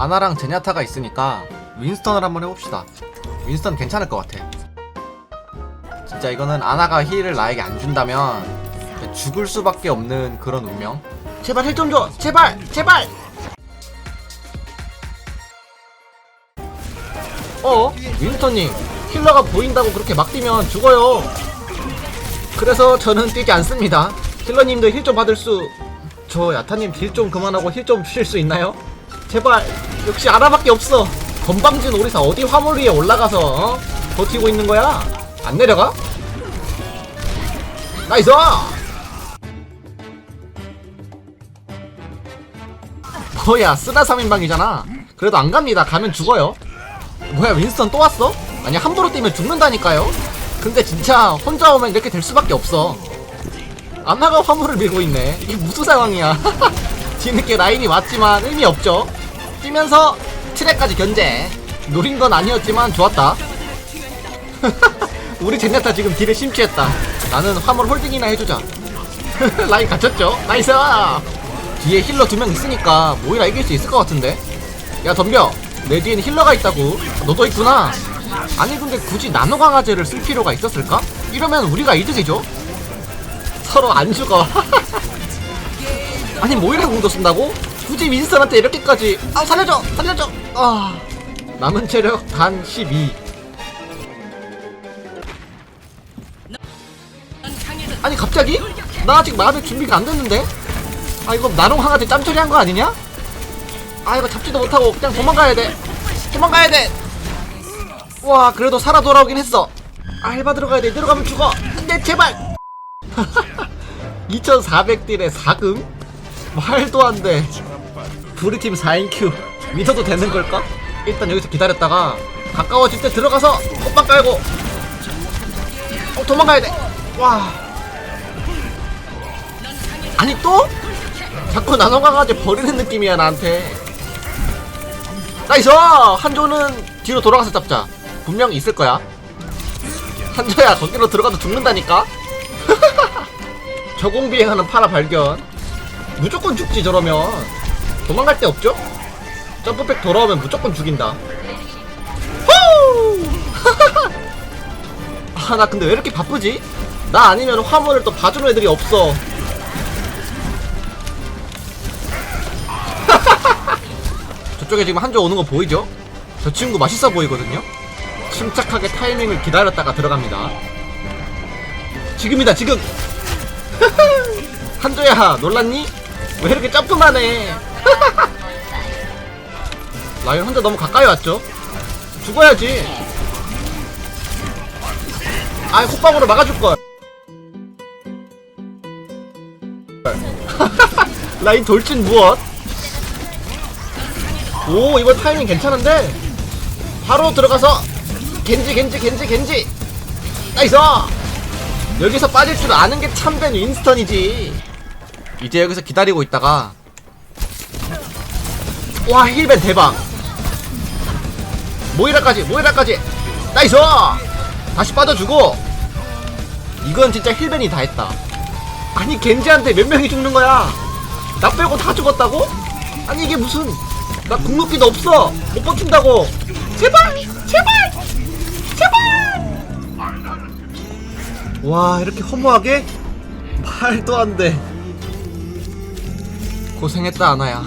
아나랑 제냐타가 있으니까 윈스턴을 한번 해봅시다. 윈스턴 괜찮을 것 같아. 진짜 이거는 아나가 힐을 나에게 안 준다면 죽을 수밖에 없는 그런 운명. 제발 힐 좀 줘. 제발, 제발. 어? 윈스턴님, 힐러가 보인다고 그렇게 막 뛰면 죽어요. 그래서 저는 뛰지 않습니다. 힐러님도 힐 좀 받을 수. 저 야타님 딜 좀 그만하고 힐 좀 주실 수 있나요? 제발. 역시 아나밖에 없어. 건방진 오리사 어디 화물 위에 올라가서 어? 버티고 있는 거야? 안 내려가? 나이스! 뭐야 쓰다 3인방이잖아 그래도 안 갑니다 가면 죽어요 뭐야 윈스턴 또 왔어? 아니 함부로 뛰면 죽는다니까요 근데 진짜 혼자 오면 이렇게 될 수밖에 없어 안나가 화물을 밀고 있네 이게 무슨 상황이야 뒤늦게 라인이 왔지만 의미 없죠 뛰면서 트랙까지 견제. 노린 건 아니었지만 좋았다. 우리 젠야타 지금 딜을 심취했다. 나는 화물 홀딩이나 해주자. 라인 갇혔죠? 나이스! 뒤에 힐러 두 명 있으니까 모이라 이길 수 있을 것 같은데? 야 덤벼! 내 뒤에는 힐러가 있다고. 너도 있구나. 아니 근데 굳이 나노 강화제를 쓸 필요가 있었을까? 이러면 우리가 이득이죠. 서로 안 죽어. 아니 모이라 공도 쓴다고? 굳이 윈스턴한테 이렇게까지. 아 살려줘! 살려줘! 아. 남은 체력 단 12. 아니 갑자기? 나 아직 마음의 준비가 안 됐는데? 아 이거 나노 강아지 짬처리 한 거 아니냐? 아 이거 잡지도 못하고 그냥 도망가야 돼. 도망가야 돼 와 그래도 살아 돌아오긴 했어. 알바 들어가야 돼. 들어가면 죽어. 안돼 제발! 2400딜에 4금? 말도 안돼 우리 팀 4인 큐 믿어도 되는 걸까? 일단 여기서 기다렸다가 가까워질 때 들어가서 꽃빵 깔고. 어 도망가야 돼와. 아니 또? 자꾸 나눠 강아지 버리는 느낌이야 나한테. 나이스! 한조는 뒤로 돌아가서 잡자. 분명 있을 거야. 한조야 거기로 들어가도 죽는다니까? 저공비행하는 파라 발견. 무조건 죽지 저러면 도망갈 데 없죠? 점프백 돌아오면 무조건 죽인다 후! 아나 근데 왜 이렇게 바쁘지? 나 아니면 화물을 또 봐주는 애들이 없어 저쪽에 지금 한조 오는 거 보이죠? 저 친구 맛있어 보이거든요? 침착하게 타이밍을 기다렸다가 들어갑니다. 지금이다, 지금! 한조야, 놀랐니? 왜 이렇게 점프만 해? 라이언 혼자 너무 가까이 왔죠? 죽어야지. 아이, 호빵으로 막아줄걸. 라인 돌진 무엇? 오 이번 타이밍 괜찮은데 바로 들어가서 겐지 겐지 겐지 겐지 나이스 여기서 빠질 줄 아는 게 참된 윈스턴이지 이제 여기서 기다리고 있다가 와 힐벤 대박. 모이라까지 모이라까지. 나이스! 다시 빠져주고. 이건 진짜 힐벤이 다 했다. 아니 겐지한테 몇 명이 죽는 거야? 나 빼고 다 죽었다고? 아니 이게 무슨. 나 궁극기도 없어. 못 버틴다고. 제발! 제발! 제발! 와 이렇게 허무하게? 말도 안돼. 고생했다 아나야